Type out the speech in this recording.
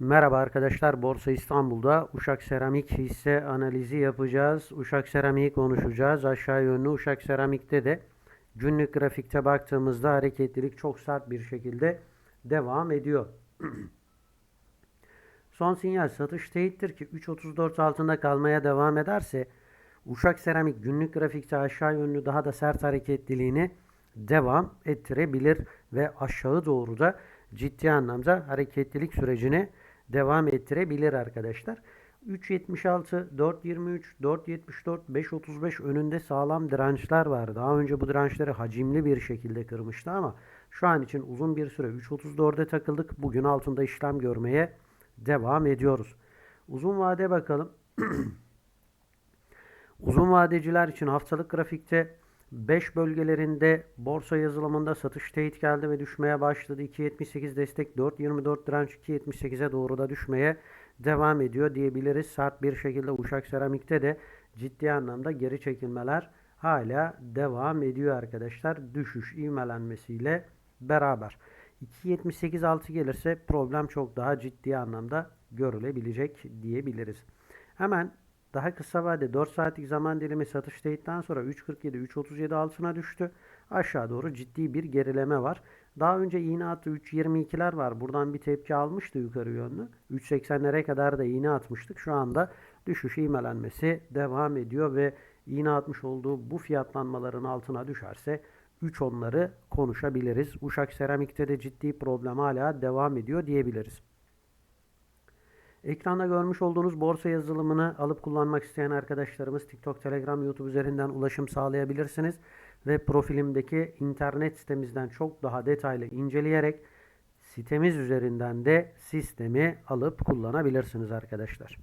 Merhaba arkadaşlar, Borsa İstanbul'da Uşak Seramik hisse analizi yapacağız. Uşak Seramik'i konuşacağız. Aşağı yönlü Uşak Seramik'te de günlük grafikte baktığımızda hareketlilik çok sert bir şekilde devam ediyor. Son sinyal satış teyittir ki 3.34 altında kalmaya devam ederse Uşak Seramik günlük grafikte aşağı yönlü daha da sert hareketliliğini devam ettirebilir ve aşağı doğru da ciddi anlamda hareketlilik sürecini devam ettirebilir arkadaşlar. 3.76, 4.23, 4.74, 5.35 önünde sağlam dirençler var. Daha önce bu dirençleri hacimli bir şekilde kırmıştı ama şu an için uzun bir süre 3.34'e takıldık. Bugün altında işlem görmeye devam ediyoruz. Uzun vade bakalım. Uzun vadeciler için haftalık grafikte 5 bölgelerinde borsa yazılımında satış teyit geldi ve düşmeye başladı. 2.78 destek 4.24 direnç 2.78'e doğru da düşmeye devam ediyor diyebiliriz. Sert bir şekilde Uşak Seramik'te de ciddi anlamda geri çekilmeler hala devam ediyor arkadaşlar. Düşüş ivmelenmesiyle beraber. 2.78 altı gelirse problem çok daha ciddi anlamda görülebilecek diyebiliriz. Hemen daha kısa vade 4 saatlik zaman dilimi satış teyitten sonra 3.47 3.37 altına düştü. Aşağı doğru ciddi bir gerileme var. Daha önce iğne attı 3.22'ler var. Buradan bir tepki almıştı yukarı yönlü. 3.80'lere kadar da iğne atmıştık. Şu anda düşüş ivmelenmesi devam ediyor ve iğne atmış olduğu bu fiyatlanmaların altına düşerse 3 onları konuşabiliriz. Uşak Seramik'te de ciddi problem hala devam ediyor diyebiliriz. Ekranda görmüş olduğunuz borsa yazılımını alıp kullanmak isteyen arkadaşlarımız TikTok, Telegram, YouTube üzerinden ulaşım sağlayabilirsiniz. Ve profilimdeki internet sitemizden çok daha detaylı inceleyerek sitemiz üzerinden de sistemi alıp kullanabilirsiniz arkadaşlar.